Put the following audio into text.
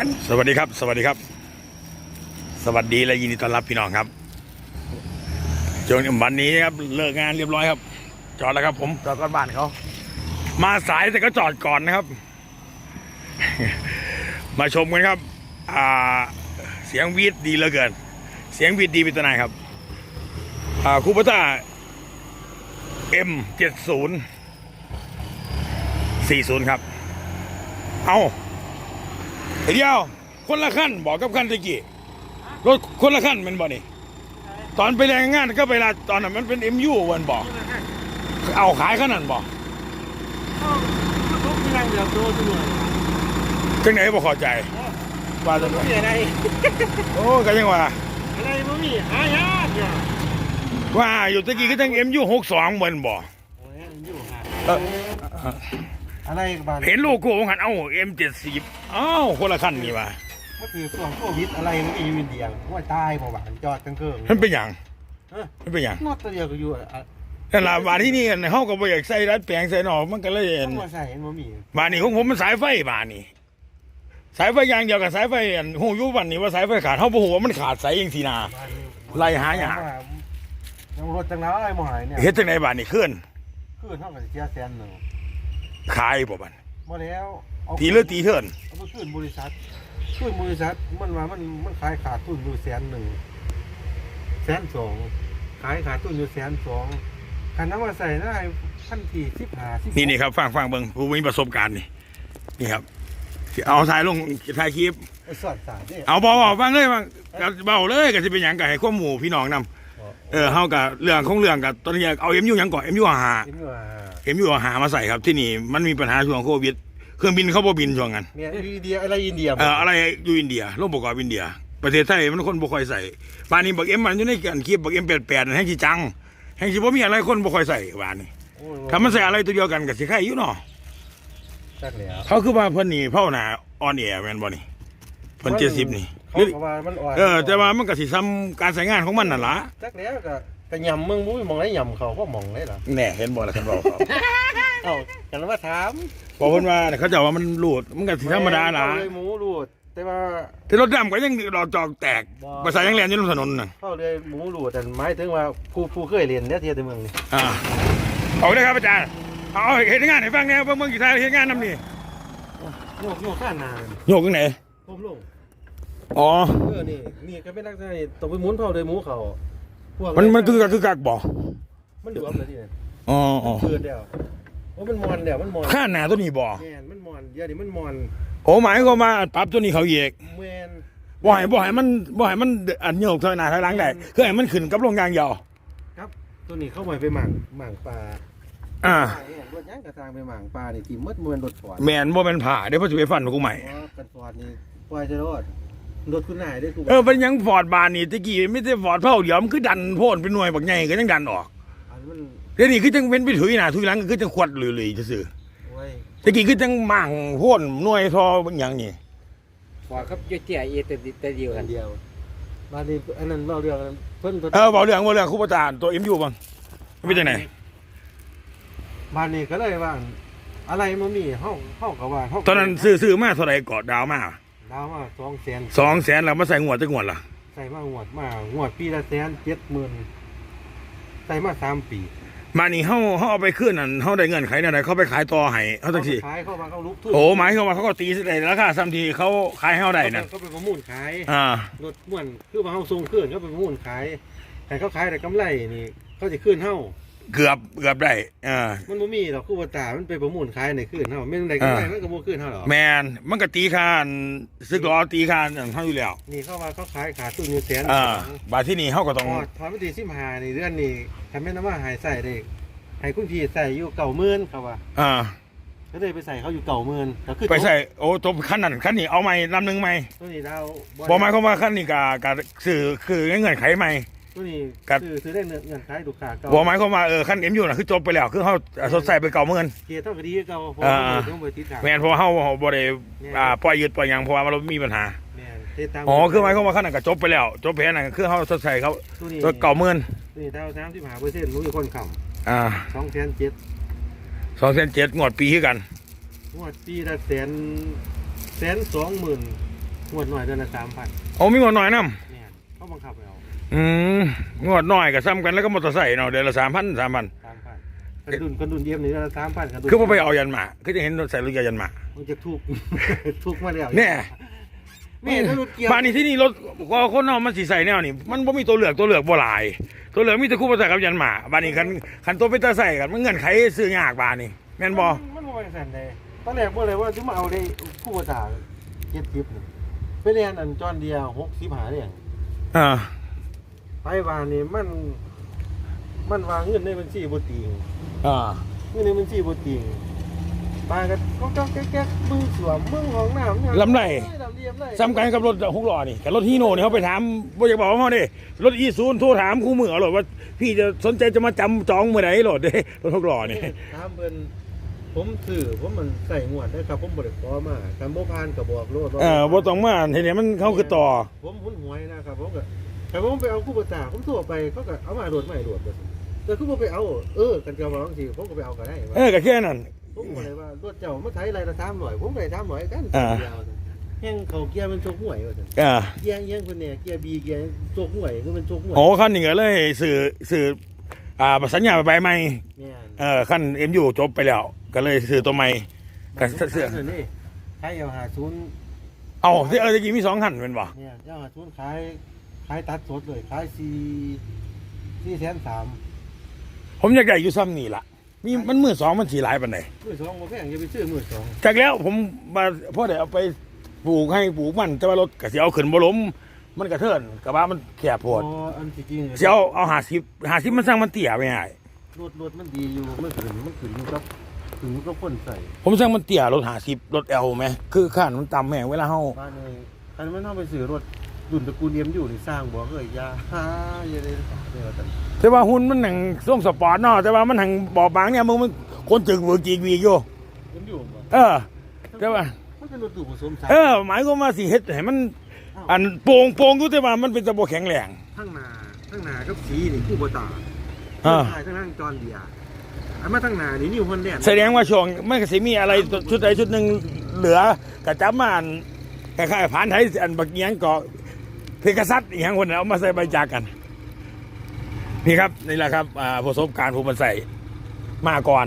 อันสวัสดีครับ สวัสดีครับ สวัสดีและยินดีต้อนรับพี่น้องครับจนวันนี้ครับเลิกงานเรียบร้อยครับ จอดแล้วครับ ผมจอดก่อนบ้านเขามาสายแต่ก็จอดก่อนนะครับ มาชมกันครับ อ่า เสียงวีดดีเหลือเกิน เสียงวีดดีเป็นตัวไหนครับ อ่าคูปต้า M เจ็ดศูนย์สี่ศูนย์ครับ เอา เดียว คนละขั้นบอกกับขั้นตะกี้รถคนละขั้นแมันบ่นี่ตอนไปแรงงานก็ไปลาตอนนั้นมันเป็นเอ็มยูวันบอกเอาขายขนาดบอกทุกอย่างเดียวโตตัวหน่วยจังไหนบ่เข้าใจว่าจะบ่มีอะไรโอ้ก็ยังว่าอะไรบ่มีหายากเนี่ยว่าอยู่ตะกี้ก็ตั้งเอ็มยูหกสองวันบ่โอ้ยอยู่หาเออ อะไรบ้านเห็นโลโก้ของหันเอ้าเอ็มเจ็ดสิบอ้าวคนละขั้นนี่ว่าก็คือช่วงโควิดอะไรมันอีวินเดียงว่าตายบ่หวานจอดกันเกิงมันเป็นหยังเออมันเป็นหยังนอดตัวเดียวก็อยู่อะนั่นล่ะว่าที่นี่กันเฮาก็บ่อยากใส่รัดแปลงใส่หนอกมันก็เลยเห็นต้องมาใส่บ่มีบ้านนี้ของผมมันสายไฟบ้านนี้สายไฟอย่างเดียวกับสายไฟอันหูอยุวันนี้ว่าสายไฟขาดเท่าบ่ฮู้ว่ามันขาดสายยังสีนาบ้านนี้ไล่หาหยังยังรถจังแล้วอะไรบ่หายเนี่ยเฮ็ดจังไดบ้านนี้ขึ้นคืนเท่ากับเสียแสนหนึ่ง ขายบ่บัดบ่แล้วเอาตีหรือตีเทินเอาไปคืนบริษัทคืนบริษัทมันว่ามันมันขายขาดทุนอยู่แสนหนึ่งแสนสองขายขาดทุนอยู่แสนสองคันน้ำมาใส่ได้พันทีสิบหาสิบนี่นี่ครับฟังฟังเบิ่งผู้มีประสบการณ์นี่นี่ครับสิเอาถ่ายลงถ่ายคลิปไอ้สอดสารเนี่ยเอาบ่บ่ฟังเลยฟังก็เบาเลยก็สิเป็นหยังก็ให้ความหมู่พี่น้องนํเออเฮาก็เรื่องของเรื่องก็ตอนนี้เอา MU หยังก่อน MU หา เห็นว่า MU หามาใส่ครับที่นี่มันมีปัญหาช่วงโควิดเครื่องบินเขาบ่บินช่วงนั้นเนี่ยอินเดียอะไรอินเดียเอ่ออะไรอยู่อินเดียโลกประกอบอินเดีย ประเทศไทยมันคนบ่ค่อยใส่บ้านนี้บักเอ็มมันอยู่ในกันคลิปบักเอ็มแปดแปดแห่งที่จังแห่งที่บ่มีอะไรคนบ่ค่อยใส่บ้านนี้โอ้ยถ้ามันใส่อะไรตัวเดียวกันก็สิใครอยู่เนาะจักแล้วเขาคือว่าเพิ่นนี่เผาหน้าออนแอร์แม่นบ่นี่เพิ่น70นี่เขาก็ว่ามันอ่อนเออแต่ว่ามันก็สิซ้ำการใช้งานของมันนั่นล่ะจักแล้วก็ ก็ยำมึงมุ้ยมองไรยำเขาก็มองไรล่ะแน่เห็นบ่ล่ะคันเว้าเขาเอ้ากันว่าถามบอกเพิ่นว่าเขาเจะว่ามันรูดมันก็สิธรรมดาล่ะเอเลยหมูรูด แต่ว่าแต่รถดำก็ยังดอกจอกแตกภาษายังแล่นอยู่บนถนนน่ะเข้าเลยหมูรูดแต่หมายถึงว่าผู้ผู้เคยเรียนเนี่ยเทียในเมืองนี่อ่าเอาเลยครับอาจารย์เอาเฮ็ดงานให้ฟังแหน่เบิ่งเบิ่งกี่ทายเฮ็ดงานนำนี่โยกโยกข้างหนาโยกจังไหนก้มลงอ๋อ เออนี่นี่ก็เป็นลักษณะนี่ต้องไปหมุนเผาโดยหมูเขา พวกมันมันคือกักคือกักบ่มันดูอัพเลยที่ไหนอ๋ออ๋อเกิดเดียวว่ามันมอนเดียวมันมอนข้าหน้าตัวนี้บ่แมนมันมอนเดี๋ยวนี้มันมอนโอ้หมายความว่าปรับตัวนี้เขาเหยกแมนบ่ให้บ่ให้มันบ่ให้มันอันโยกเท่าหน้าเท่าหลังได้คือให้มันขึ้นกับลงยางยาวครับ ตัวนี้เข้าไปไปหมางหมางปลาอ่าเนี่ยรถย่างกระทางไปหมางปลานี่ทีมดมวนรถฟอร์ดแม่นบ่แม่นผ่าเดี๋ยวเพิ่นสิไปฟันกูใหม่อ๋อกันฟอร์ดนี่ปล่อยจะรอด รถคุณนายได้กูเออเป็นหยังฟอร์ดบานนี่ตะกี้ไม่ได้ฟอร์ดเผาเดี๋ยวมันคือดันโพ่นเป็นหน่วยบักใหญ่ก็ยังดันออกอันมันเดี๋ยวนี้คือจังเป็นไปถุยหน้าถุยหลังก็คือจังขวดเลยๆซื่อโอ้ยๆตะกี้คือจังมั่งโพ่นหน่วยทอบางอย่างนี่ ฟอร์ดครับเตี้ยๆเอแต่แต่เดียวกัอันนเดียวบ้านนี้อันนั้นเล่าเรื่องกันเพิ่นพิ่นเออเว้าเรื่องเว้าเรื่องครูประจานตัว MU บ้างมันเป็นจังไดบ้านนี้ก็เลยว่าอะไรมันมีห้องห้องกับว่าห้องตอนนั้นซื้อซื้อมาเท่าไหร่กอดดาวมา ดาวมาสองแสนสองแสนแล้วมาใส่งวดจักงวดล่ะใส่มาหวดมางวดปีละแสนเจ็ดหมื่นใส่มาสามปีมานี่เฮาเฮาเอาไปคืนนั่นเฮาได้เงินไขนั่นได้เขาไปขายต่อให้เฮาจังซี่ขายเข้ามาเขาลุกทุนโอ้หมายความว่าเขาก็ตีได้ราคาซ้ำที่เขาขายให้เฮาได้นั่นเขาไปประมูลขายอ่ารถม่วนคือว่าเขาส่งเคลื่อนเขาไปประมูลขายแต่เขาขายแต่กำไรนี่เขาจะขึ้นเฮา เกือบเกือบได้อ่ามันบ่มีหรอกคือว่าตามันไปประมูลขายในขึ้นเฮาไม่ได้กำไรอ่ามัมันก็บ่ขึ้นเฮาหรอกแมนมันก็ตีค่าอันซึกล้อตีค่าอันเฮาอยู่แล้วนี่เขาว่าเขาขายขาดทุนอยู่แสนอ่าสองบาดที่นี่เฮาก็ต้องพอถอนไปที่สิบห้านี่เดือนนี้ทำให้น้ำว่าหายใส่ได้ให้คุณพี่ใส่อยู่เก่าหมื่นเขาว่าอ่าก็เลยไปใส่เขาอยู่เก่าหมื่นก็คือไปใส่โอ้ตัวคันนั้นคันนี้เอาใหม่ลำหนึงใหม่ตัวนี้ดาวบ่หมายความว่าคันนี้ก็ก็ซื้อคือเงื่อนไขใหม่ ตัวนี้ครับ ซื้อซื้อได้เงินเงินขายลูกค้าเก่าบ่หมายความว่าเออคัน MU น่ะคือจบไปแล้วคือเฮาสดใสไปเก่าเงิน เกียร์เท่ากับดีเก่าเพราะอ่าว่า ต้องไปติดตามแม่นเพราะว่าเฮาบ่ได้อ่าปล่อยยึดปล่อยหยังเพราะว่าเรามีปัญหาแม่นติดตามอ๋อคือหมายความว่าคันนั้นก็จบไปแล้ว จบไปแล้วนั่นก็คือเฮาสดใสเขาตัวนี้ตัวเก่าเงินตัวนี้ดาวสามสิบห้าเปอร์เซ็นต์รู้อยู่คนขับอ่าสองแสนเจ็ด2เซน7งวดปีคือกัน งวดปีละแสนแสนสองหมื่นงวดหน่อยเดือนละสามพันเอามีงวดน้อยนํเนี่ยเขาบังคับไปเอา อืมงวดน้อยก็ซ้ำกันแล้วก็มอเตอร์ไซค์เนาะเดือนละ3,000 3,000สามพันกระดุนกระดุนเยี่ยมนี่เดือนละสามพันกระดุนคือบ่ไปเอายันหมาคือจะเห็นรถใส่รถยันหมามันจะทุกทุกมาแล้วเนี่ยแม่ถ้ารถเกียร์บ้านนี้ที่นี่รถก็คนเนาะมันสิใส่แนวนี่มันบ่มีตัวเลือกตัวเลือกบ่หลาย ตัวเลือกมีแต่คู่ภาษากับยันหมาบ้านนี้คันคันตัวเป็นตาใส่กันมันเงื่อนไขซื้อยากบ้านนี้แม่นบ่มันบ่เป็นสันเลยตอนแรกบ่เลยว่าจะมาเอาได้คู่ภาษาเจ็ดสิบนี่ไปเรียนอันจอนเดียวหกสิบหาเรียงอ่าไป วานนี่มัน มันวางเงินในบัญชีบ่ติงอ่าเงินในบัญชีบ่ติงปากันก็ก็แก๊กๆมึงสวมมึงของน้ำเนี่ยลำไรลำเลียมเลยซ้ำกันกับรถหกล้อนี่กับรถฮีโน่นี่เขาไปถามบ่อยากบอกว่าเขาเด้รถอีซูนโทรถามคู่มือเอาโหลดว่า พี่จะสนใจจะมาจำจองเมื่อไหร่โหลดเด้รถหกล้อนี่ถามเพิ่นผมถือผมมันใส่งวดนะครับผมบ่ได้ขอมาคันบ่ผ่านก็บอกโลดว่าเออบ่ต้องมาเห็นเนี่ยมันเขาคือต่อ ผมหุนหวยนะครับผมก็ แต่ผมไปเอาคู่ภาษาผมโทั่วไปเขาก็เอามาโดดไม่โดดเลยแต่คือผมไปเอาเออกันเกี่ยวกับบางทีผมก็ไปเอาก็ได้ว่าเออก็แค่นั้นผมก็เลยว่ารถเจ้ามาไถไรละสามหน่อยผมก็ได้สามหน่อยกันอ่า เดียวแห้งเขาเกียร์มันโชกหวยว่าซั่นอ่าเกียร์เอียงคนเนี่ยเกียร์บีเกียร์โชกหวยคือมันโชกหวยโอ้คันนี้ก็เลยสื่อสื่ออ่าสัญญาไปใหม่เนี่ยเออขั้นเอ็มยูจบไปแล้ว ก็เลยซื้อตัวใหม่ก็เสื้อ นี่ใครเอาหาศูนย์ เอาที่เออตะกี้มีสองขั้นเป็นบ่ เนี่ยเจ้าหาศูนย์ขาย ขายตัดสดเลยขายสี่สี่แสนสามผมอยากได้อยู่ซ้ำนี่ล่ะมีมันมือสองมันสีหลายปันไหนมือสองโมแพงอย่าไปซื้อมือสองจากแล้วผมมาพ่อเดี๋ยวเอาไปปลูกให้ปลูกมันแต่ว่ารถกะเสียเอาขึ้นบ่ล้มมันกระเทินกระบะมันแคบโพดอ๋ออันที่จริงเสียเอาเอาหาสิบหาสิบมันสร้างมันเตี้ยไปไงรถรถมันดีอยู่มันขึ้นมันขึ้นอยู่กับขึ้นอยู่กับคนใส่ ผมสร้างมันเตี้ยรถหาสิบรถเอลไหมคือข้านมันต่ำแม่งเวลาเฮาบ้านเลยอันมันเอาไปซื้อรถ รุ่นตระกูลเอ็มอยู่นี่สร้างบ่เอ้ยอยาฮ่าอย่าได้เดี๋ยวแต่แต่ว่าหุ่นมันหนังส่งสปอร์ตเนาะแต่ว่ามันหังบอบบางเนี่ยมึงมันคนจึงเวอร์จีวีอยู่เอ็มอยู่บ่เออ แต่ว่า มันเป็นรถตู้ผสมสายเออ หมายความว่าสิเฮ็ดให้มัน อันโป่งโป่งอยู่แต่ว่ามันเป็นตะโบแข็งแรงทั้งหน้าทั้งหน้ากับสีนี่คู่บ่ตาอ่า ทั้งหน้าทั้งจอนเดียอันมาทั้งหน้านี่นิวฮอนแลนด์แสดงว่าช่วงมันก็สิมีอะไรชุดใดชุดหนึ่งเหลือกระจับมาอันคล้ายๆผ่านไทยอันบักเงียงเก็ เพกซัสอีกอย่างคนเอามาใส่ใบจากกัน นี่ครับนี่แหละครับอ่าประสบการณ์ผมมันใส่มาก่อน